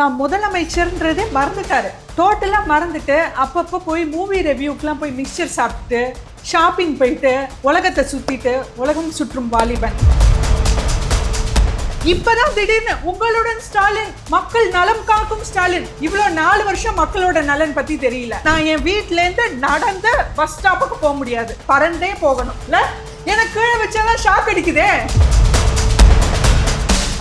தான் முதலமைச்சர்ன்றதே மறந்துட்டாரு. டோட்டலாக மறந்துட்டு அப்பப்போ போய் மூவி ரிவ்யூக்கெலாம் போய் மிக்சர் சாப்பிட்டு ஷாப்பிங் போயிட்டு உலகத்தை சுற்றிட்டு உலகம் சுற்றும் வாலிபன். இப்பதான் திடீர்னு உங்களுடன் ஸ்டாலின் மக்கள் நலம் காக்கும் ஸ்டாலின். இவ்வளோ நாலு வருஷம் மக்களோட நலன் பத்தி தெரியல. நான் என் வீட்ல இருந்து நடந்து பஸ் ஸ்டாப்புக்கு போக முடியாது. பறந்தே போகணும். எனக்கு கீழே வச்சாதான் ஷாக் அடிக்குதே.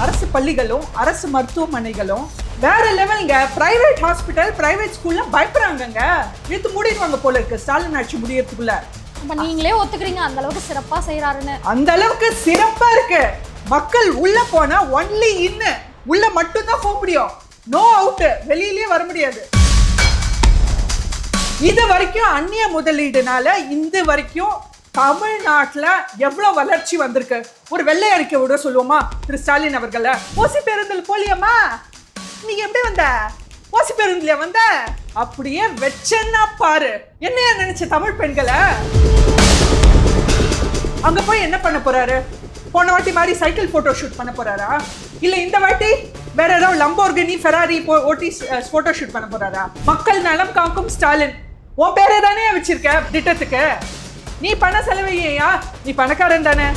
அரசு பள்ளிகளும் அரசு மருத்துவமனைகளும் வேற லெவலுங்க. பிரைவேட் ஹாஸ்பிட்டல் பிரைவேட் ஸ்கூல்ல பயப்படுறாங்கங்க இழுத்து மூடிடுவாங்க போல இருக்கு. ஸ்டாலின் ஆட்சி முடியறதுக்குள்ள. அப்ப நீங்களே ஒத்துக்கிறீங்க. அந்த அளவுக்கு சிறப்பா செய்யறாருன்னு அந்த அளவுக்கு சிறப்பா இருக்கு. மக்கள் உள்ள போனா ஒன்லி இன்னு உள்ள மட்டும்தான் போக முடியும். நோ அவுட் வெளியிலயே வர முடியாது. இது வரைக்கும் அந்நிய முதலீடுனால இந்த வரைக்கும் தமிழ்நாட்டுல எவ்வளவு வளர்ச்சி வந்திருக்கு? ஒரு வெள்ளை அறிக்கை விட சொல்லுவோமா? திரு ஸ்டாலின் அவர்கள ஓசி பேருந்தில் போலியம்மா. நீ எப்படி வந்த? ஓசி பேருந்துல வந்த? அப்படியே வெச்சன்னா பாரு. என்னையா நினைச்ச தமிழ் பெண்களை? அங்க போய் என்ன பண்ண போறாரு? போன வாட்டி மாதிரி சைக்கிள் போட்டோ ஷூட் பண்ண போறாரா? இல்ல இந்த வாட்டி வேற ஏதாவது லம்போர்கினி ஃபெராரி ஓட்டி போட்டோ ஷூட் பண்ண போறாரா? மக்கள் நலம் காக்கும் ஸ்டாலின். உன் பேரே தானே வச்சிருக்க திட்டத்துக்கு? நீ பண செலவையா நீ பணக்காரன் தானே?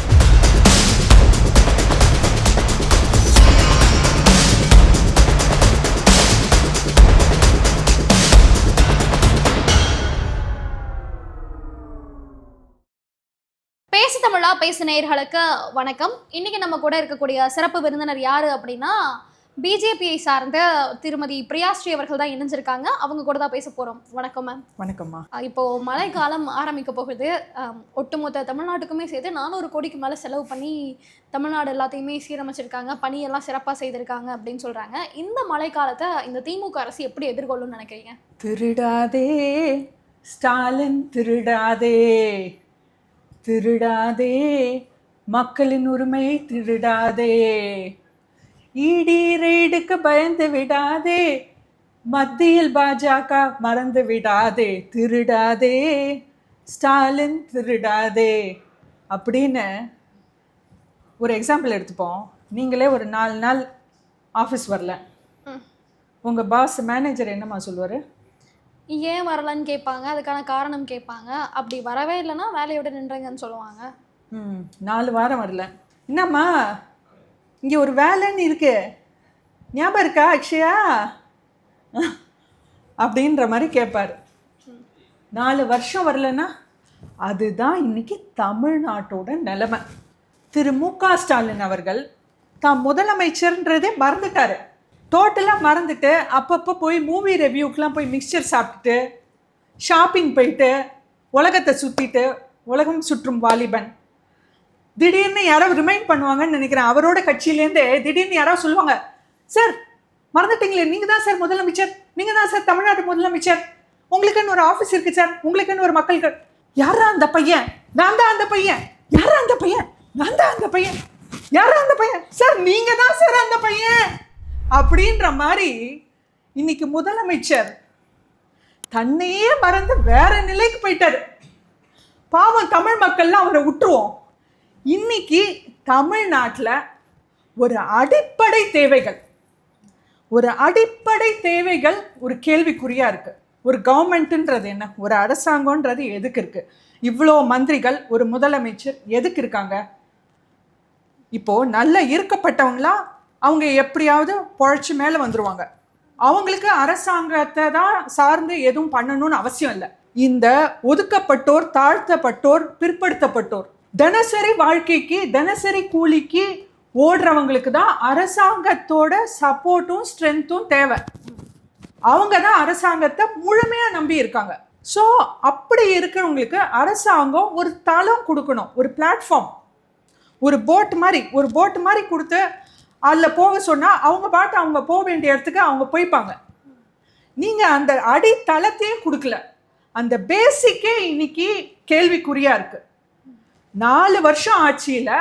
தமிழா பேசு நேயர்களுக்கு வணக்கம். இன்னைக்கு நம்ம கூட இருக்கக்கூடிய சிறப்பு விருந்தினர் யாரு அப்படின்னா பிஜேபியை சார்ந்த திருமதி பிரியாஸ்ரீ அவர்கள் தான் இணைஞ்சிருக்காங்க. அவங்க கூட தான் பேச போறோம். வணக்கம் மேம் வணக்கம்மா. இப்போ மழைக்காலம் ஆரம்பிக்க போகுது. ஒட்டுமொத்த தமிழ்நாட்டுக்குமே சேர்த்து நானூறு கோடிக்கு மேலே செலவு பண்ணி தமிழ்நாடு எல்லாத்தையுமே சீரமைச்சிருக்காங்க. பணியெல்லாம் சிறப்பாக செய்திருக்காங்க அப்படின்னு சொல்றாங்க. இந்த மழைக்காலத்தை இந்த திமுக அரசு எப்படி எதிர்கொள்ளும்னு நினைக்கிறீங்க? திருடாதே ஸ்டாலின் திருடாதே. திருடாதே மக்களின் உரிமை திருடாதே. ஈடி ரெய்டுக்கு பயந்து விடாதே மத்தியில் பாஜக மறந்து விடாதே. திருடாதே ஸ்டாலின் திருடாதே. அப்படின்னு ஒரு எக்ஸாம்பிள் எடுத்துப்போம். நீங்களே ஒரு நாலு நாள் ஆஃபீஸ் வரல. உங்கள் பாஸ் மேனேஜர் என்னம்மா சொல்லுவார்? ஏன் வரலன்னு கேட்பாங்க அதுக்கான காரணம் கேட்பாங்க. அப்படி வரவே இல்லைன்னா வேலையை விட நின்றங்கன்னு சொல்லுவாங்க. ம் நாலு வாரம் வரல. என்னம்மா? இங்கே ஒரு வேலைன்னு இருக்கு. ஞாபகம் இருக்கா அக்ஷயா? அப்படின்ற மாதிரி கேட்பார். நாலு வருஷம் வரலன்னா அதுதான் இன்னைக்கு தமிழ்நாட்டோட நிலைமை. திரு மு க ஸ்டாலின் அவர்கள் தான் முதலமைச்சர்ன்றதே மறந்துட்டாரு. டோட்டலாக மறந்துட்டு அப்பப்போ போய் மூவி ரிவ்யூக்கெலாம் போய் மிக்சர் சாப்பிட்டுட்டு ஷாப்பிங் போயிட்டு உலகத்தை சுற்றிட்டு உலகம் சுற்றும் வாலிபன். திடீர்னு யாரோ ரிமைண்ட் பண்ணுவாங்கன்னு நினைக்கிறேன். அவரோட கட்சியிலேருந்தே திடீர்னு யாரோ சொல்லுவாங்க சார் மறந்துட்டீங்களே நீங்கள் தான் சார் முதலமைச்சர். நீங்கள் தான் சார் தமிழ்நாட்டு முதலமைச்சர். உங்களுக்குன்னு ஒரு ஆஃபீஸ் இருக்குது சார் உங்களுக்குன்னு ஒரு மக்கள்கள் யாரா அந்த பையன்? நான் தான் அந்த பையன். யாரா அந்த பையன்? நான் தான் அந்த பையன். யாரா அந்த பையன்? சார் நீங்கள் தான் சார் அந்த பையன். அப்படின்ற மாதிரி இன்னைக்கு முதலமைச்சர் தன்னையே மறந்து வேற நிலைக்கு போயிட்டாரு. பாவம் தமிழ் மக்கள்லாம் அவரை விட்டுருவோம் இன்னைக்கு தமிழ்நாட்டில் ஒரு அடிப்படை தேவைகள் ஒரு அடிப்படை தேவைகள் ஒரு கேள்விக்குறியாக இருக்குது ஒரு கவர்மெண்ட்டுன்றது என்ன? ஒரு அரசாங்கன்றது எதுக்கு இருக்குது இவ்வளோ மந்திரிகள் ஒரு முதலமைச்சர் எதுக்கு இருக்காங்க? இப்போது நல்ல இருக்கப்பட்டவங்களா அவங்க எப்படியாவது பொழைச்சி மேலே வந்துருவாங்க. அவங்களுக்கு அரசாங்கத்தை தான் சார்ந்து எதுவும் பண்ணணும்னு அவசியம் இல்லை. இந்த ஒதுக்கப்பட்டோர் தாழ்த்தப்பட்டோர் பிற்படுத்தப்பட்டோர் தினசரி வாழ்க்கைக்கு தினசரி கூலிக்கு ஓடுறவங்களுக்கு தான் அரசாங்கத்தோட சப்போர்ட்டும் ஸ்ட்ரென்த்தும் தேவை. அவங்க தான் அரசாங்கத்தை முழுமையாக நம்பி இருக்காங்க. ஸோ அப்படி இருக்கிறவங்களுக்கு அரசாங்கம் ஒரு தளம் கொடுக்கணும். ஒரு பிளாட்ஃபார்ம் ஒரு போட் மாதிரி ஒரு போட் மாதிரி கொடுத்து அதில் போக சொன்னால் அவங்க பாட்டு அவங்க போக வேண்டிய இடத்துக்கு அவங்க போய்ப்பாங்க. நீங்கள் அந்த அடித்தளத்தையும் கொடுக்கல. அந்த பேசிக்கே இன்னைக்கு கேள்விக்குறியாக இருக்குது நாலு வருஷம் ஆட்சியில்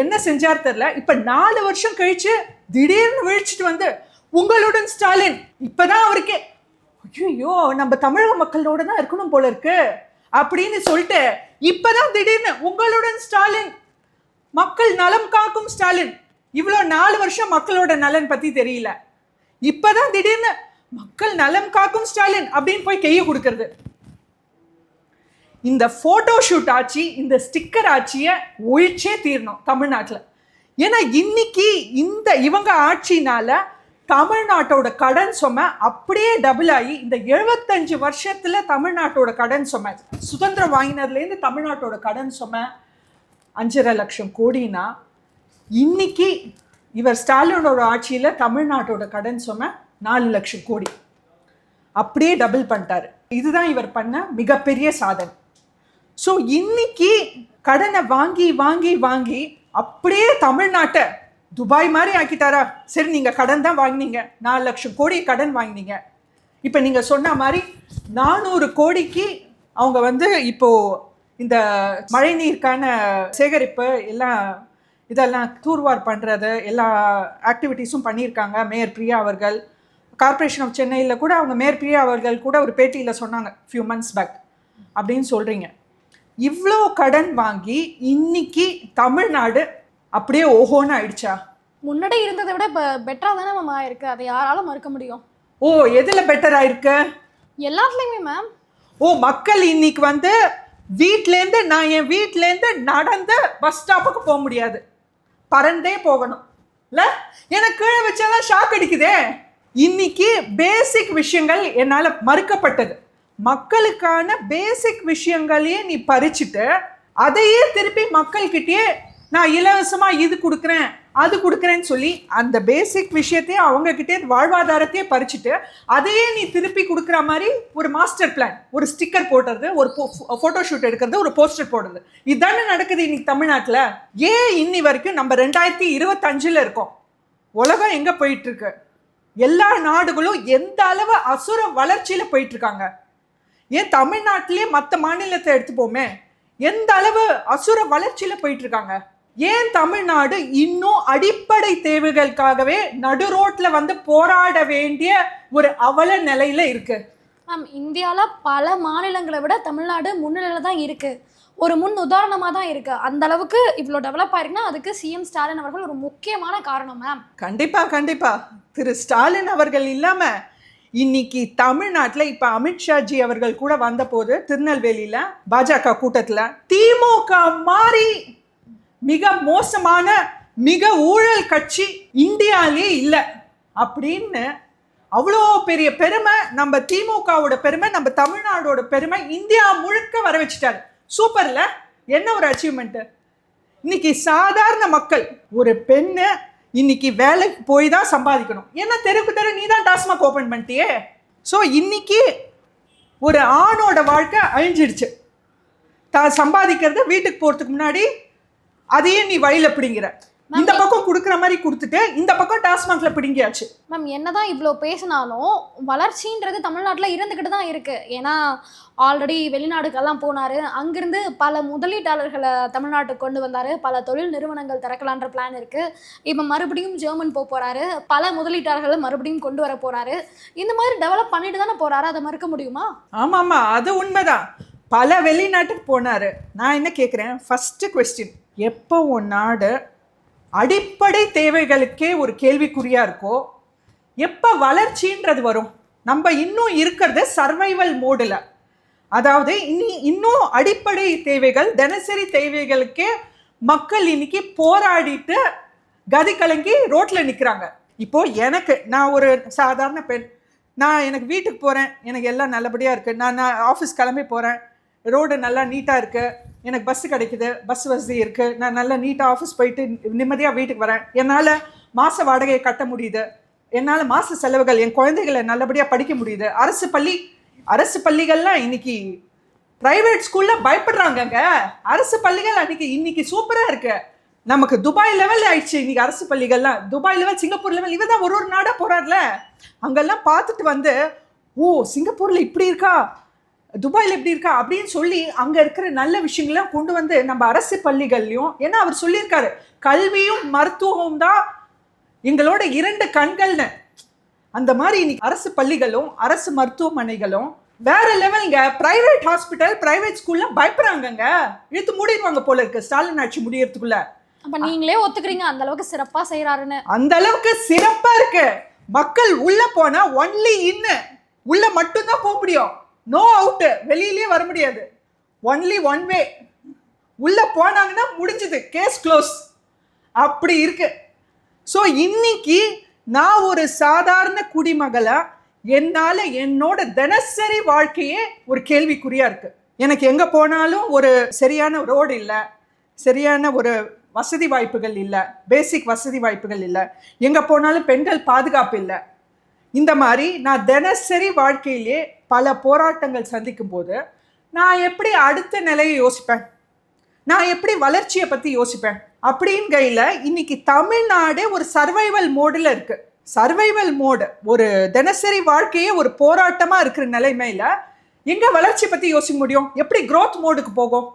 என்ன செஞ்சார் தெரில இப்போ நாலு வருஷம் கழிச்சு திடீர்னு விழிச்சிட்டு வந்து உங்களுடன் ஸ்டாலின் இப்பதான் அவருக்கே ஐயோ நம்ம தமிழக மக்களோட தான் இருக்கணும் போல இருக்கு. அப்படின்னு சொல்லிட்டு இப்போதான் திடீர்னு உங்களுடன் ஸ்டாலின் மக்கள் நலம் காக்கும் ஸ்டாலின் இவ்வளோ நாலு வருஷம் மக்களோட நலன் பற்றி தெரியல. இப்போதான் திடீர்னு மக்கள் நலம் காக்கும் ஸ்டாலின் அப்படின்னு போய் கையை கொடுக்கறது. இந்த போட்டோ ஷூட் ஆட்சி இந்த ஸ்டிக்கர் ஆட்சியை ஒழிச்சே தீரணும் தமிழ்நாட்டில். ஏன்னா இன்னைக்கு இந்த இவங்க ஆட்சினால தமிழ்நாட்டோட கடன் சுமை அப்படியே டபுள் ஆகி இந்த எழுபத்தஞ்சு வருஷத்தில் தமிழ்நாட்டோட கடன் சுமை சுதந்திரம் வாங்கினதுலேருந்து தமிழ்நாட்டோட கடன் சுமை அஞ்சரை லட்சம் கோடினா இன்னைக்கு இவர் ஸ்டாலினோட ஆட்சியில் தமிழ்நாட்டோட கடன் சுமை நாலு லட்சம் கோடி. அப்படியே டபுள் பண்ணிட்டாரு. இதுதான் இவர் பண்ண மிகப்பெரிய சாதனை. ஸோ இன்னைக்கு கடனை வாங்கி வாங்கி வாங்கி அப்படியே தமிழ்நாட்டை துபாய் மாதிரி ஆக்கிட்டாரா? சரி நீங்கள் கடன் தான் வாங்கினீங்க. நாலு லட்சம் கோடி கடன் வாங்கினீங்க. இப்போ நீங்கள் சொன்ன மாதிரி நானூறு கோடிக்கு அவங்க வந்து இப்போது இந்த மழைநீருக்கான சேகரிப்பு எல்லாம் இதெல்லாம் தூர்வார் பண்ணுறது எல்லா ஆக்டிவிட்டீஸும் பண்ணியிருக்காங்க. மேயர் பிரியா அவர்கள் கார்ப்பரேஷன் ஆஃப் சென்னையில் கூட அவங்க மேயர் பிரியா அவர்கள் கூட ஒரு பேட்டியில் சொன்னாங்க ஃபியூ மந்த்ஸ் பேக் அப்படின்னு சொல்கிறீங்க இவ்வளோ கடன் வாங்கி இன்னைக்கு தமிழ்நாடு அப்படியே ஓஹோன்னு ஆயிடுச்சா? முன்னாடி இருந்ததை விட இப்போ பெட்டராக தானே மேம் ஆயிருக்கு. அதை யாரால மறுக்க முடியும்? ஓ எதில் பெட்டராக இருக்கு எல்லாத்துலேயுமே மேம் ஓ மக்கள் இன்னைக்கு வந்து வீட்லேருந்து நான் என் வீட்லேருந்து நடந்து பஸ் ஸ்டாப்புக்கு போக முடியாது. பறந்தே போகணும். இல்லை? எனக்கு கீழே வச்சாதான் ஷாக் அடிக்குதே. இன்னைக்கு பேசிக் விஷயங்கள் என்னால் மறுக்கப்பட்டது. மக்களுக்கான பேசிக் விஷயங்களையே நீ பறிச்சுட்டு அதையே திருப்பி மக்கள்கிட்டயே நான் இலவசமாக இது கொடுக்குறேன் அது கொடுக்குறேன்னு சொல்லி அந்த பேசிக் விஷயத்தையே அவங்கக்கிட்டே வாழ்வாதாரத்தையே பறிச்சுட்டு அதையே நீ திருப்பி கொடுக்குற மாதிரி ஒரு மாஸ்டர் பிளான் ஒரு ஸ்டிக்கர் போடுறது ஒரு ஃபோட்டோ ஷூட் uh, எடுக்கிறது ஒரு போஸ்டர் போடுறது. இதுதானே நடக்குது இன்னைக்கு தமிழ்நாட்டில். ஏன் இன்னி வரைக்கும் நம்ம ரெண்டாயிரத்தி இருபத்தஞ்சில் இருக்கோம்? உலகம் எங்கே போயிட்டுருக்கு? எல்லா நாடுகளும் எந்த அளவு அசுர வளர்ச்சியில் போயிட்டுருக்காங்க? ஏன் தமிழ்நாட்டிலே மற்ற மாநிலத்தை எடுத்துப்போமே? எந்த அளவு அசுர வளர்ச்சியில் போயிட்டுருக்காங்க? ஏன் தமிழ்நாடு இன்னும் அடிப்படை தேவைகளுக்காகவே நடு ரோட்ல வந்து போராட வேண்டிய ஒரு அவல நிலையில இருக்கு? மேம் இந்தியாவில் பல மாநிலங்களை விட தமிழ்நாடு முன்னிலையில் தான் இருக்குது ஒரு முன் உதாரணமாக தான் இருக்குது அந்த அளவுக்கு இவ்வளோ டெவலப் ஆயிருக்குன்னா அதுக்கு சிஎம் ஸ்டாலின் அவர்கள் ஒரு முக்கியமான காரணம் மேம். கண்டிப்பா கண்டிப்பா. திரு ஸ்டாலின் அவர்கள் இல்லாம இன்னைக்கு தமிழ்நாட்டில் இப்ப அமித்ஷாஜி அவர்கள் கூட வந்தபோது திருநெல்வேலியில பாஜக கூட்டத்துல திமுக மாறி மிக மோசமான மிக ஊழல் கட்சி இந்தியாலே இல்லை. அப்படின்னு அவ்வளோ பெரிய பெருமை நம்ம திமுகவோட பெருமை நம்ம தமிழ்நாடோட பெருமை இந்தியா முழுக்க வர வச்சுட்டாரு. சூப்பரில்? என்ன ஒரு அச்சீவ்மெண்ட்டு இன்னைக்கு சாதாரண மக்கள் ஒரு பெண்ணு இன்னைக்கு வேலைக்கு போய் தான் சம்பாதிக்கணும். ஏன்னா தெருக்கு தெரு நீ தான் டாஸ்மாக் ஓப்பன் பண்ணிட்டியே. ஸோ இன்னைக்கு ஒரு ஆணோட வாழ்க்கை அழிஞ்சிடுச்சு. தான் சம்பாதிக்கிறது வீட்டுக்கு போகிறதுக்கு முன்னாடி அதையே நீ வயல பிடிங்கிற. இந்த பக்கம் கொடுக்குற மாதிரி கொடுத்துட்டு இந்த பக்கம் டாஸ்மாக்ல பிடிங்கியாச்சு. மேம் என்னதான் இவ்வளோ பேசினாலும் வளர்ச்சின்றது தமிழ்நாட்டில் இருந்துக்கிட்டு தான் இருக்குது ஏன்னா ஆல்ரெடி வெளிநாடுக்கெல்லாம் போனார். அங்கிருந்து பல முதலீட்டாளர்களை தமிழ்நாட்டுக்கு கொண்டு வந்தார். பல தொழில் நிறுவனங்கள் திறக்கலான்ற பிளான் இருக்குது இப்போ மறுபடியும் ஜெர்மன் போக போகிறாரு பல முதலீட்டாளர்களை மறுபடியும் கொண்டு வர போகிறாரு இந்த மாதிரி டெவலப் பண்ணிட்டு தானே போகிறாரு அதை மறுக்க முடியுமா? ஆமா ஆமா அது உண்மைதான். பல வெளிநாட்டுக்கு போனாரு. நான் என்ன கேட்குறேன் ஃபர்ஸ்ட் கொஸ்டின் எப்போ உன் நாடு அடிப்படை தேவைகளுக்கே ஒரு கேள்விக்குறியாக இருக்கோ எப்போ வளர்ச்சின்றது வரும். நம்ம இன்னும் இருக்கிறது சர்வைவல் மோடில் அதாவது இனி இன்னும் அடிப்படை தேவைகள் தினசரி தேவைகளுக்கே மக்கள் இன்னைக்கு போராடிட்டு கதி கலங்கி ரோட்டில் நிற்கிறாங்க இப்போ எனக்கு நான் ஒரு சாதாரண பெண். நான் எனக்கு வீட்டுக்கு போகிறேன் எனக்கு எல்லாம் நல்லபடியாக இருக்குது நான் நான் ஆஃபீஸ் கிளம்பி போகிறேன் ரோடு நல்லா நீட்டாக இருக்குது எனக்கு பஸ்ஸு கிடைக்குது பஸ் வசதி இருக்குது நான் நல்லா நீட்டாக ஆஃபீஸ் போயிட்டு நிம்மதியாக வீட்டுக்கு வரேன். என்னால் மாத வாடகையை கட்ட முடியுது. என்னால் மாத செலவுகள் என் குழந்தைகளை நல்லபடியாக படிக்க முடியுது. அரசு பள்ளி அரசு பள்ளிகள்லாம் இன்னைக்கு பிரைவேட் ஸ்கூலில் பயப்படுறாங்கங்க. அரசு பள்ளிகள் அன்னைக்கு இன்னைக்கு சூப்பராக இருக்கு. நமக்கு துபாய் லெவல் ஆயிடுச்சு இன்னைக்கு அரசு பள்ளிகள்லாம். துபாய் லெவல் சிங்கப்பூர் லெவல் இவ தான் ஒரு ஒரு நாடாக போறாருல. அங்கெல்லாம் பார்த்துட்டு வந்து ஓ சிங்கப்பூரில் இப்படி இருக்கா? துபாயில் எப்படி இருக்கா அப்படின்னு சொல்லி அங்கே இருக்கிற நல்ல விஷயங்கள்லாம் கொண்டு வந்து நம்ம அரசு பள்ளிகள்லையும் ஏன்னா அவர் சொல்லியிருக்காரு கல்வியும் மருத்துவமும் தான் எங்களோட இரண்டு கண்கள்னு. அந்த மாதிரி இன்னைக்கு அரசு பள்ளிகளும் அரசு மருத்துவமனைகளும் வேற லெவலுங்க. பிரைவேட் ஹாஸ்பிட்டல் பிரைவேட் ஸ்கூல்ல பயப்படுறாங்கங்க. இழுத்து மூடிடுவாங்க போல இருக்கு. ஸ்டாலின் ஆட்சி முடியறதுக்குள்ள. அப்போ நீங்களே ஒத்துக்கிறீங்க அந்த அளவுக்கு சிறப்பாக செய்கிறாருன்னு அந்த அளவுக்கு சிறப்பா இருக்கு. மக்கள் உள்ள போனா ஒன்லி இன்னு உள்ள மட்டும்தான் போக முடியும். நோ அவுட்டு வெளியிலயே வர முடியாது. ஒன்லி ஒன் வே உள்ள போனாங்கன்னா முடிஞ்சது. கேஸ் க்ளோஸ் அப்படி இருக்கு. ஸோ இன்னைக்கு நான் ஒரு சாதாரண குடிமகளா என்னால் என்னோட தினசரி வாழ்க்கையே ஒரு கேள்விக்குறியா இருக்கு. எனக்கு எங்கே போனாலும் ஒரு சரியான ரோடு இல்லை. சரியான ஒரு வசதி வாய்ப்புகள் இல்லை. பேசிக் வசதி வாய்ப்புகள் இல்லை. எங்கே போனாலும் பெண்கள் பாதுகாப்பு இல்லை. இந்த மாதிரி நான் தினசரி வாழ்க்கையிலே பல போராட்டங்கள் சந்திக்கும் போது நான் எப்படி அடுத்த நிலையை யோசிப்பேன்? நான் எப்படி வளர்ச்சியை பற்றி யோசிப்பேன்? அப்படிங்கையில் இன்னைக்கு தமிழ்நாடு ஒரு சர்வைவல் மோடில் இருக்கு. சர்வைவல் மோடு ஒரு தினசரி வாழ்க்கையே ஒரு போராட்டமாக இருக்கிற நிலைமையில எங்கே வளர்ச்சி பற்றி யோசிக்க முடியும்? எப்படி க்ரோத் மோடுக்கு போகும்?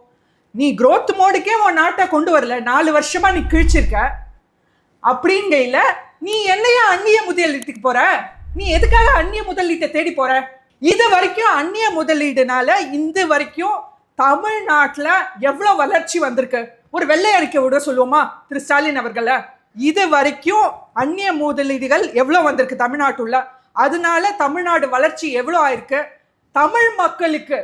நீ க்ரோத் மோடுக்கே உன் நாட்டை கொண்டு வரல. நாலு வருஷமாக நீ கிழிச்சிருக்க. அப்படிங்கையில நீ என்னையா அந்நிய முதலீட்டுக்கு போகிற நீ எதுக்காக அந்நிய முதலீட்டை தேடி போகிற இது வரைக்கும் அந்நிய முதலீடுனால இந்த வரைக்கும் தமிழ்நாட்டில் எவ்வளோ வளர்ச்சி வந்திருக்கு? ஒரு வெள்ளை அறிக்கை விட சொல்லுவோமா? திரு ஸ்டாலின் அவர்களை. இது வரைக்கும் அந்நிய முதலீடுகள் எவ்வளோ வந்திருக்கு தமிழ்நாட்டுள்ள அதனால தமிழ்நாடு வளர்ச்சி எவ்வளோ ஆயிருக்கு? தமிழ் மக்களுக்கு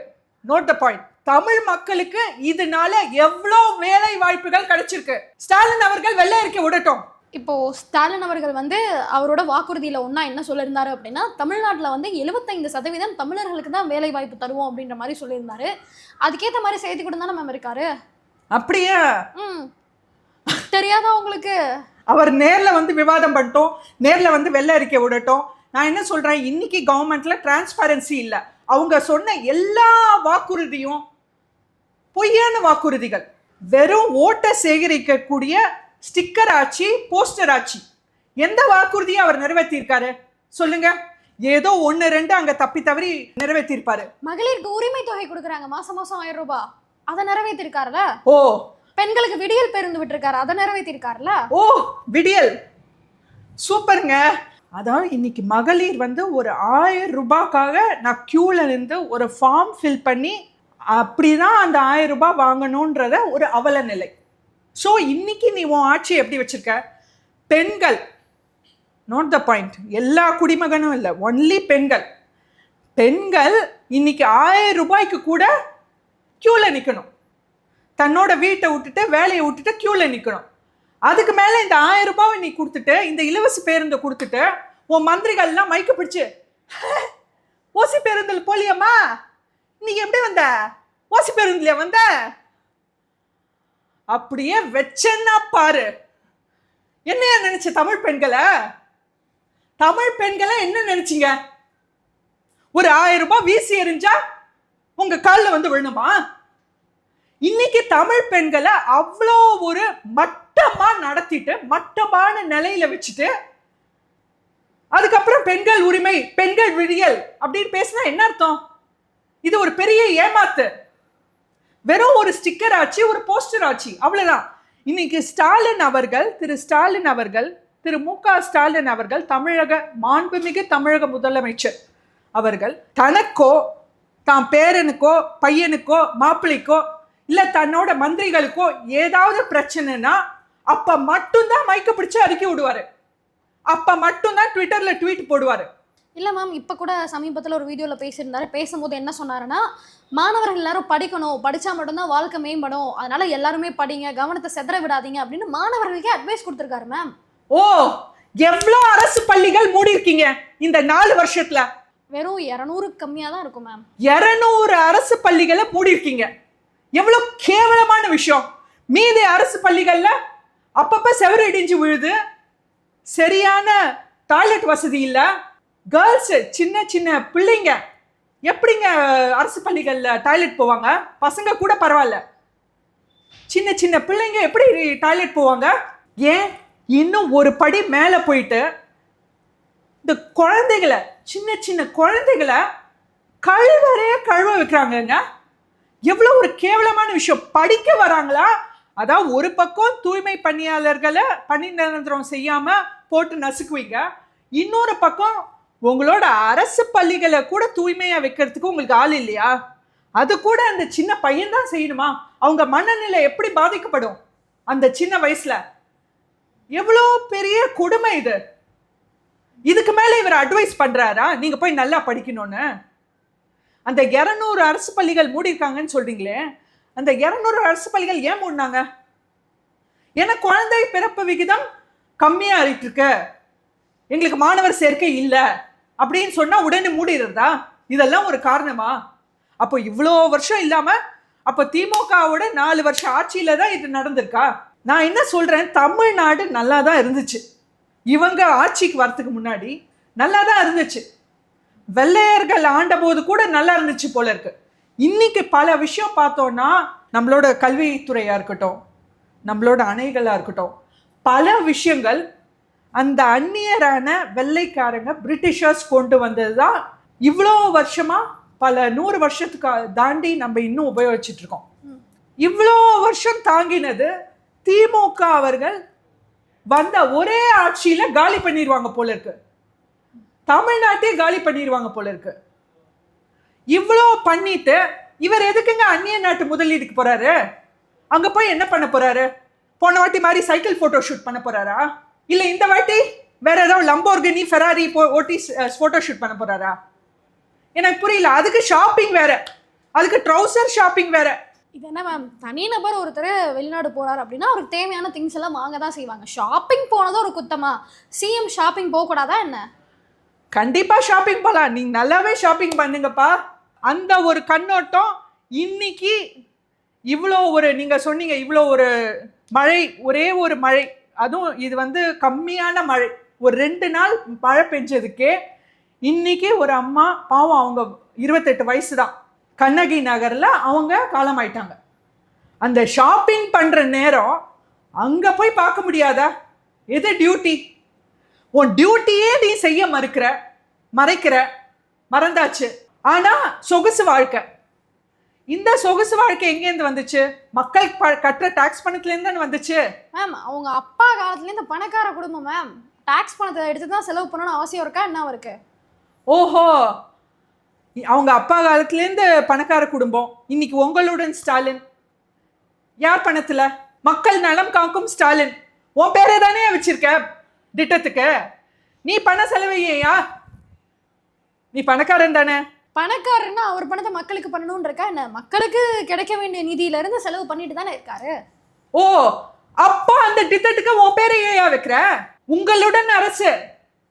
நோட் த பாயிண்ட் தமிழ் மக்களுக்கு இதனால எவ்வளோ வேலை வாய்ப்புகள் கிடைச்சிருக்கு? ஸ்டாலின் அவர்கள் வெள்ளை அறிக்கை விடட்டும். இப்போ ஸ்டாலின் அவர்கள் வந்து அவரோட வாக்குறுதியில ஒண்ணா என்ன சொல்லியிருந்தாரு அப்படின்னா தமிழ்நாட்டுல வந்து எழுபத்தைந்து சதவீதம் தமிழர்களுக்கு தான் வேலை வாய்ப்பு தருவோம் அப்படின்ற மாதிரி சொல்லியிருந்தாரு. அதுக்கேத்த மாதிரி செய்தி கூட தானே மேம் இருக்காரு? அப்படியே? ம். தெரியாதா உங்களுக்கு? அவர் நேர்ல வந்து விவாதம் பண்ணிட்டோம் நேர்ல வந்து வெள்ளை அறிக்கை விடட்டும். நான் என்ன சொல்றேன் இன்னைக்கு கவர்மெண்ட்ல டிரான்ஸ்பரன்சி இல்லை. அவங்க சொன்ன எல்லா வாக்குறுதியும் பொய்யான வாக்குறுதிகள். வெறும் ஓட்டை சேகரிக்கக்கூடிய ஸ்டிக்கர் ஆட்சி போஸ்டர் ஆட்சி எந்த வாக்குறுதியை அவர் நிறைவேற்றியிருக்காரு? சொல்லுங்க. ஏதோ ஒன்று ரெண்டு அங்க தப்பி தவறி நிறைவேற்றியிருப்பாரு. மகளிருக்கு உரிமை தொகை கொடுக்குறாங்க. மாசம் மாசம் ஆயிரம் ரூபாய். அதை நிறைவேற்றிருக்காருல? ஓ. பெண்களுக்கு விடியல் பேருந்து விட்டுருக்காரு. அதை நிறைவேற்றிருக்காருல? ஓ விடியல். சூப்பருங்க. அதாவது இன்னைக்கு மகளிர் வந்து ஒரு ஆயிரம் ரூபாய்க்காக நான் க்யூல இருந்து ஒரு ஃபார்ம் ஃபில் பண்ணி அப்படிதான் அந்த ஆயிரம் ரூபாய் வாங்கணுன்றத ஒரு அவல நிலை. ஸோ இன்னைக்கு நீ உன் ஆட்சி எப்படி வச்சுருக்க? பெண்கள். நோட் த பாயிண்ட் எல்லா குடிமகனும் இல்லை. ஒன்லி பெண்கள். பெண்கள் இன்னைக்கு ஆயிரம் ரூபாய்க்கு கூட க்யூவில் நிற்கணும் தன்னோட வீட்டை விட்டுட்டு வேலையை விட்டுட்டு க்யூவில் நிற்கணும் அதுக்கு மேலே இந்த ஆயிரம் ரூபாவை நீ கொடுத்துட்டு இந்த இலவச பேருந்தை கொடுத்துட்டு உன் மந்திரிகள்லாம் மைக்க பிடிச்சு ஓசி பேருந்தில் போலியம்மா? நீ எப்படி வந்த? ஓசி பேருந்துல வந்த? அப்படியே வெச்சன்னா பாரு. என்னையா நினைச்ச தமிழ் பெண்களை? தமிழ் பெண்களை என்ன நினைச்சிங்க? ஒரு ஆயிரம் ரூபாய் வீசி எறிஞ்சா உங்க காலில் வந்து விழணுமா? இன்னைக்கு தமிழ் பெண்களை அவ்வளோ ஒரு மட்டமா நடத்திட்டு மட்டமான நிலையில வச்சுட்டு அதுக்கப்புறம் பெண்கள் உரிமை பெண்கள் விடியல் அப்படின்னு பேசினா என்ன அர்த்தம்? இது ஒரு பெரிய ஏமாத்து. வெறும் ஒரு ஸ்டிக்கர் ஆச்சு ஒரு போஸ்டர் ஆச்சு. அவ்வளோதான் இன்னைக்கு ஸ்டாலின் அவர்கள் திரு ஸ்டாலின் அவர்கள் திரு மு க ஸ்டாலின் அவர்கள் தமிழக மாண்புமிகு தமிழக முதலமைச்சர் அவர்கள் தனக்கோ தான் பேரனுக்கோ பையனுக்கோ மாப்பிள்ளைக்கோ இல்லை தன்னோட மந்திரிகளுக்கோ ஏதாவது பிரச்சனைனா அப்போ மட்டும்தான் மைக்க பிடிச்சி அடுக்கி விடுவாரு. அப்போ மட்டும்தான் ட்விட்டரில் ட்வீட் போடுவார். இல்ல மேம் இப்ப கூட சமீபத்துல ஒரு வீடியோல பேசியிருந்தாரு. பேசும்போது என்ன சொன்னாருன்னா மாணவர்கள் எல்லாரும் படிக்கணும். படிச்சா மட்டும்தான் வாழ்க்கை மேம்படும். அதனால எல்லாருமே படிங்க கவனத்தை செதற விடாதீங்க அப்படின்னு மாணவர்களுக்கே அட்வைஸ் கொடுத்துருக்காரு மேம் ஓ எவ்வளோ அரசு பள்ளிகள் மூடி இருக்கீங்க இந்த நாலு வருஷத்துல? வெறும் இரநூறு கம்மியா தான் இருக்கும் மேம் இருநூறு அரசு பள்ளிகளை மூடி இருக்கீங்க எவ்வளோ கேவலமான விஷயம். மீதி அரசு பள்ளிகள்ல அப்பப்ப செவரு இடிஞ்சு விழுது. சரியான டாய்லெட் வசதி இல்லை. கேர்ள்ஸு சின்ன சின்ன பிள்ளைங்க எப்படிங்க அரசு பள்ளிகளில் டாய்லெட் போவாங்க? பசங்க கூட பரவாயில்ல. சின்ன சின்ன பிள்ளைங்க எப்படி டாய்லெட் போவாங்க? ஏன்? இன்னும் ஒரு படி மேலே போயிட்டு இந்த குழந்தைகளை சின்ன சின்ன குழந்தைகளை கழுவறையே கழுவ வைக்கிறாங்கங்க. எவ்வளோ ஒரு கேவலமான விஷயம். படிக்க வராங்களா? அதான் ஒரு பக்கம் தூய்மை பணியாளர்களை பணி நிரந்தரம் செய்யாமல் போட்டு நசுக்குவீங்க. இன்னொரு பக்கம் உங்களோட அரசு பள்ளிகளை கூட தூய்மையாக வைக்கிறதுக்கு உங்களுக்கு ஆள் இல்லையா? அது கூட அந்த சின்ன பையன் தான் செய்யணுமா? அவங்க மனநிலை எப்படி பாதிக்கப்படும்? அந்த சின்ன வயசுல. எவ்வளோ பெரிய கொடுமை இது. இதுக்கு மேலே இவர் அட்வைஸ் பண்ணுறாரா நீங்கள் போய் நல்லா படிக்கணும்னு. அந்த இரநூறு அரசு பள்ளிகள் மூடியிருக்காங்கன்னு சொல்கிறீங்களே அந்த இரநூறு அரசு பள்ளிகள் ஏன் மூடினாங்க? ஏன்னா குழந்தை பிறப்பு விகிதம் கம்மியாக இருக்கு. எங்களுக்கு மாணவர் சேர்க்கை இல்லை. அப்படின்னு சொன்னா உடனே மூடிடுறதா இதெல்லாம் ஒரு காரணமா? அப்போ இவ்வளோ வருஷம் இல்லாம அப்போ திமுகவோட நாலு வருஷம் ஆட்சியில தான் இது நடந்திருக்கா? நான் என்ன சொல்றேன்? தமிழ்நாடு நல்லா தான் இருந்துச்சு. இவங்க ஆட்சிக்கு வரத்துக்கு முன்னாடி நல்லா தான் இருந்துச்சு. வெள்ளையர்கள் ஆண்டபோது கூட நல்லா இருந்துச்சு போல இருக்கு. இன்னைக்கு பல விஷயம் பார்த்தோம்னா நம்மளோட கல்வித்துறையாக இருக்கட்டும் நம்மளோட அணைகளாக இருக்கட்டும் பல விஷயங்கள் அந்த அந்நியரான வெள்ளைக்காரங்க பிரிட்டிஷர்ஸ் கொண்டு வந்தது தான் இவ்வளோ வருஷமா பல நூறு வருஷத்துக்கு தாண்டி நம்ம இன்னும் உபயோகிச்சுட்டு இருக்கோம். இவ்வளோ வருஷம் தாங்கினது திமுக அவர்கள் வந்த ஒரே ஆட்சியில காலி பண்ணிடுவாங்க போல இருக்கு. தமிழ்நாட்டையே காலி பண்ணிடுவாங்க போல இருக்கு. இவ்வளோ பண்ணிட்டு இவர் எதுக்குங்க அந்நிய நாட்டு முதலீடுக்கு போறாரு? அங்க போய் என்ன பண்ண போறாரு? போன வாட்டி மாதிரி சைக்கிள் போட்டோ ஷூட் பண்ண போறாரா? இல்ல இந்த வாட்டி வேற ஏதாவது லம்போர்கினி ஃபெராரி போ ஓட்டி போட்டோ ஷூட் பண்ண போறாரா? எனக்கு புரியல. அதுக்கு ஷாப்பிங் வேற. அதுக்கு ட்ரௌசர் ஷாப்பிங் வேற. இது என்ன மேம் தனிநபர் ஒருத்தர் வெளிநாடு போறாரு அப்படின்னா அவருக்கு தேவையான திங்ஸ் எல்லாம் வாங்க தான் செய்வாங்க. ஷாப்பிங் போனதும் ஒரு குத்தமா? சிஎம் ஷாப்பிங் போகக்கூடாதா என்ன? கண்டிப்பா ஷாப்பிங் போகலாம் நீங்க நல்லாவே ஷாப்பிங் பண்ணுங்கப்பா. அந்த ஒரு கண்ணோட்டம் இன்னைக்கு இவ்வளோ ஒரு நீங்க சொன்னீங்க இவ்வளோ ஒரு மழை ஒரே ஒரு மழை. அதுவும் இது வந்து கம்மியான மழை. ஒரு ரெண்டு நாள் மழை பெஞ்சதுக்கே இன்னைக்கு ஒரு அம்மா பாவம் அவங்க இருபத்தெட்டு வயசு தான் கண்ணகி நகரில் அவங்க காலமாயிட்டாங்க. அந்த ஷாப்பிங் பண்ணுற நேரம் அங்கே போய் பார்க்க முடியாதா? எது டியூட்டி உன் டியூட்டியே நீ செய்ய மறுக்கிற மறைக்கிற மறந்தாச்சு. ஆனால் சொகுசு வாழ்க்கை. இந்த சொகுசு வாழ்க்கை எங்கேருந்து வந்துச்சு? மக்கள் கட்டுற டாக்ஸ் பணத்துலேருந்து தானே வந்துச்சு? மேம் அவங்க அப்பா காலத்துல இந்த பணக்கார குடும்பம் மேம் டாக்ஸ் பணத்தை எடுத்து தான் செலவு பண்ணணும்னு அவசியம் இருக்கா? என்ன இருக்கு ஓஹோ! அவங்க அப்பா காலத்துலேருந்து பணக்கார குடும்பம். இன்னைக்கு உங்களுடன் ஸ்டாலின். யார் பணத்துல? மக்கள் நலம் காக்கும் ஸ்டாலின். உன் பேரே தானே வச்சிருக்க? திட்டத்துக்கு. நீ பண செலவையா? நீ பணக்காரன் தானே? பணக்காரன்னா அவர் பணத்தை மக்களுக்கு பண்ணணும்னு இருக்கா என்ன? மக்களுக்கு கிடைக்க வேண்டிய நிதியில இருந்து செலவு பண்ணிட்டு தானே இருக்காரு? ஓ அப்போ அந்த டித்தட்டுக்கு உன் பேரை ஏயா வைக்கிற? உங்களுடன் அரசு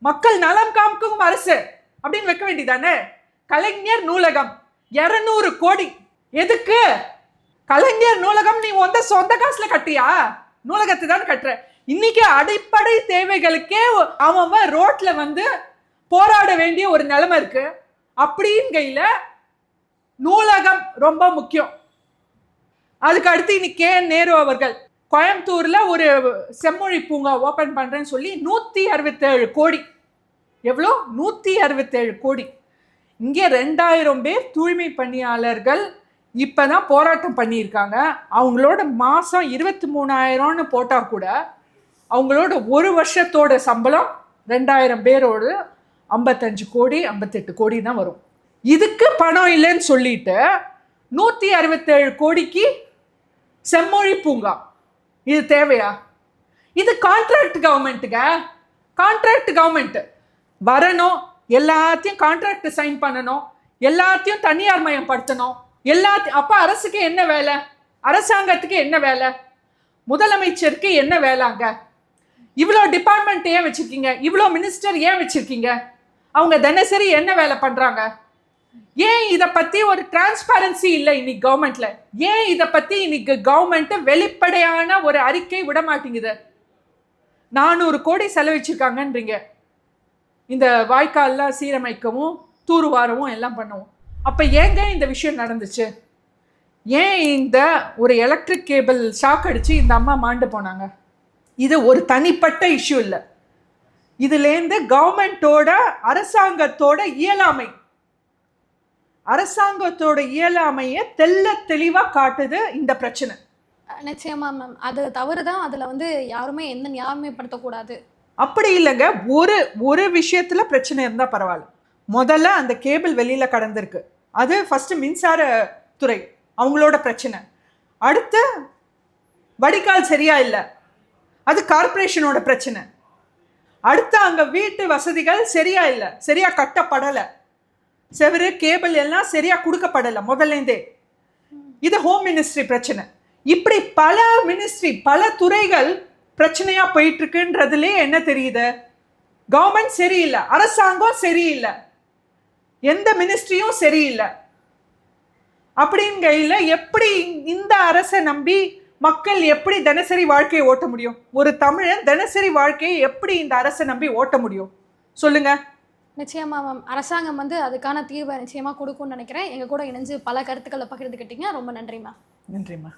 மக்கள் நலம் காமிக்கும் அரசு அப்படின்னு வைக்க வேண்டியதானே? கலைஞர் நூலகம் இருநூறு கோடி. எதுக்கு? கலைஞர் நூலகம் நீ வந்த சொந்த காசுல கட்டியா? நூலகத்தை தான் கட்டுற. இன்னைக்கு அடிப்படை தேவைகளுக்கே அவன் அவன் ரோட்ல வந்து போராட வேண்டிய ஒரு நிலைமை இருக்கு. அப்படிங்கையில் நூலகம் ரொம்ப முக்கியம். அதுக்கு அடுத்து இன்னைக்கு கே என் நேரு அவர்கள். கோயம்புத்தூரில் ஒரு செம்மொழி பூங்கா ஓப்பன் பண்ணுறேன்னு சொல்லி நூற்றி அறுபத்தேழு கோடி. எவ்வளோ? நூற்றி அறுபத்தேழு கோடி. இங்கே ரெண்டாயிரம் பேர் தூய்மை பணியாளர்கள் இப்போ தான் போராட்டம் பண்ணியிருக்காங்க. அவங்களோட மாதம் இருபத்தி மூணாயிரம்னு போட்டால் கூட அவங்களோட ஒரு வருஷத்தோட சம்பளம் ரெண்டாயிரம் பேரோடு ஐம்பத்தஞ்சு கோடி ஐம்பத்தெட்டு கோடி தான் வரும். இதுக்கு பணம் இல்லைன்னு சொல்லிட்டு நூற்றி அறுபத்தேழு கோடிக்கு செம்மொழி பூங்கா. இது தேவையா? இது கான்ட்ராக்ட் கவர்மெண்ட்டுங்க கான்ட்ராக்ட் கவர்மெண்ட்டு வரணும் எல்லாத்தையும் கான்ட்ராக்ட் சைன் பண்ணணும் எல்லாத்தையும் தனியார் மயம் படுத்தணும் எல்லாத்தையும் அப்போ அரசுக்கு என்ன வேலை? அரசாங்கத்துக்கு என்ன வேலை? முதலமைச்சருக்கு என்ன வேலைங்க? இவ்வளோ டிபார்ட்மெண்ட் ஏன் வச்சுருக்கீங்க? இவ்வளோ மினிஸ்டர் ஏன் வச்சுருக்கீங்க? அவங்க தினசரி என்ன வேலை பண்ணுறாங்க ஏன் இதை பற்றி ஒரு டிரான்ஸ்பரன்சி இல்லை இன்னைக்கு கவர்மெண்ட்ல ஏன் இதை பற்றி இன்னைக்கு கவர்மெண்ட்டு வெளிப்படையான ஒரு அறிக்கை விட மாட்டேங்குது? நானூறு கோடி செலவிச்சிருக்காங்கன்றீங்க. இந்த வாய்க்கால்லாம் சீரமைக்கவும் தூர்வாரவும் எல்லாம் பண்ணவும். அப்போ ஏங்க இந்த விஷயம் நடந்துச்சு? ஏன் இந்த ஒரு எலக்ட்ரிக் கேபிள் ஷாக் அடித்து இந்த அம்மா மாண்டு போனாங்க? இது ஒரு தனிப்பட்ட இஷ்யூ இல்லை. இதுலேருந்து கவர்மெண்ட்டோட அரசாங்கத்தோட இயலாமை. அரசாங்கத்தோட இயலாமையை தெள்ள தெளிவா காட்டுது இந்த பிரச்சனை. நிச்சயமா மேம் அது தவறு தான் அதுல வந்து யாருமே எந்த நியாயமைப்படுத்தக்கூடாது அப்படி இல்லைங்க. ஒரு ஒரு விஷயத்துல பிரச்சனை இருந்தா பரவாயில்ல. முதல்ல அந்த கேபிள் வெளியில கடந்திருக்கு. அது ஃபர்ஸ்ட் மின்சார துறை அவங்களோட பிரச்சனை. அடுத்து வடிகால் சரியா இல்லை. அது கார்ப்பரேஷனோட பிரச்சனை. அடுத்து அங்கே வீட்டு வசதிகள் சரியா இல்லை. சரியா கட்டப்படலை. செவரு கேபிள் எல்லாம் சரியா கொடுக்கப்படலை முதல்லேருந்தே இது ஹோம் மினிஸ்ட்ரி பிரச்சனை. இப்படி பல மினிஸ்ட்ரி பல துறைகள் பிரச்சனையா போயிட்டு இருக்குன்றதுலே என்ன தெரியுது? கவர்மெண்ட் சரியில்லை. அரசாங்கம் சரியில்லை. எந்த மினிஸ்ட்ரியும் சரியில்லை. அப்படிங்கையில் எப்படி இந்த அரசை நம்பி மக்கள் எப்படி தினசரி வாழ்க்கையை ஓட்ட முடியும்? ஒரு தமிழன் தினசரி வாழ்க்கையை எப்படி இந்த அரசை நம்பி ஓட்ட முடியும்? சொல்லுங்க. நிச்சயமா மேம் அரசாங்கம் வந்து அதுக்கான தீர்வை நிச்சயமா கொடுக்கும்னு நினைக்கிறேன். எங்க கூட இணைஞ்சு பல கருத்துக்களை பகிர்ந்துக்கிட்டீங்க ரொம்ப நன்றி மேம் நன்றிம்மா